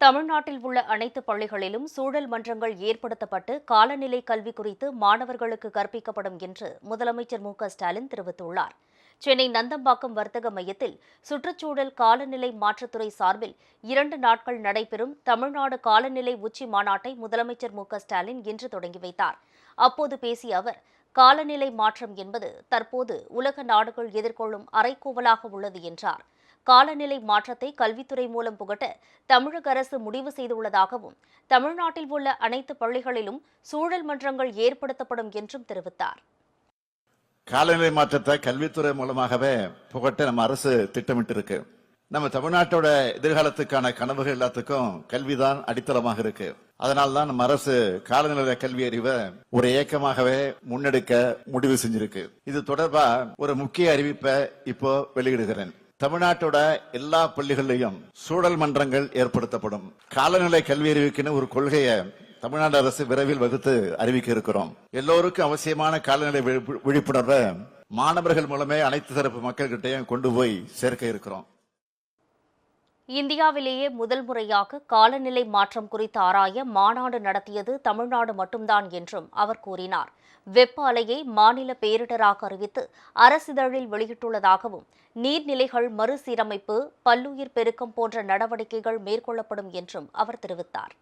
தமிழ்நாட்டில் உள்ள அனைத்து பள்ளிகளிலும் சூழல் மன்றங்கள் ஏற்படுத்தப்பட்டு காலநிலை கல்வி குறித்து மாணவர்களுக்கு கற்பிக்கப்படும் என்று முதலமைச்சர் மு ஸ்டாலின் தெரிவித்துள்ளார். சென்னை நந்தம்பாக்கம் வர்த்தக மையத்தில் சுற்றுச்சூழல் காலநிலை மாற்றத்துறை சார்பில் இரண்டு நாட்கள் நடைபெறும் தமிழ்நாடு காலநிலை உச்சி மாநாட்டை முதலமைச்சர் மு ஸ்டாலின் இன்று தொடங்கி வைத்தார். அப்போது பேசிய அவர் காலநிலை மாற்றம் என்பது தற்போது உலக நாடுகள் எதிர்கொள்ளும் அரைக்கோவலாக உள்ளது என்றார். காலநிலை மாற்றத்தை கல்வித்துறை மூலம் புகட்ட தமிழக அரசு முடிவு செய்துள்ளதாகவும் தமிழ்நாட்டில் உள்ள அனைத்து பள்ளிகளிலும் சூழல் மன்றங்கள் ஏற்படுத்தப்படும் என்றும் தெரிவித்தார். காலநிலை மாற்றத்தை கல்வித்துறை மூலமாகவே புகட்ட நம்ம அரசு திட்டமிட்டு இருக்கு நம்ம தமிழ்நாட்டோட எதிர்காலத்துக்கான கனவுகள் எல்லாத்துக்கும் கல்விதான் அடித்தளமாக இருக்கு. அதனால தான் நம்ம அரசு காலநிலை கல்வி அறிவை ஒரு இயக்கமாகவே முன்னெடுக்க முடிவு செஞ்சிருக்கு. இது தொடர்பா ஒரு முக்கிய அறிவிப்பை இப்போ வெளியிடுகிறேன். தமிழ்நாட்டோட எல்லா பள்ளிகளிலும் சூழல் மன்றங்கள் ஏற்படுத்தப்படும். காலநிலை கல்வி அறிவிக்கின ஒரு கொள்கையை தமிழ்நாடு அரசு விரைவில் வகுத்து அறிவிக்க இருக்கிறோம். எல்லோருக்கும் அவசியமான காலநிலை விழிப்பு- விழிப்புணர்வை மாணவர்கள் மூலமே அனைத்து தரப்பு மக்கள்கிட்டையும் கொண்டு போய் சேர்க்க இருக்கிறோம். இந்தியாவிலேயே முதல் முறையாக காலநிலை மாற்றம் குறித்து ஆராய மாநாடு நடத்தியது தமிழ்நாடு மட்டும்தான் என்றும் அவர் கூறினார். வெப்ப அலையை மாநில பேரிடராக அறிவித்து அரசிதழில் வெளியிட்டுள்ளதாகவும் நீர்நிலைகள் மறுசீரமைப்பு பல்லுயிர் பெருக்கம் போன்ற நடவடிக்கைகள் மேற்கொள்ளப்படும் என்றும் அவர் தெரிவித்தார்.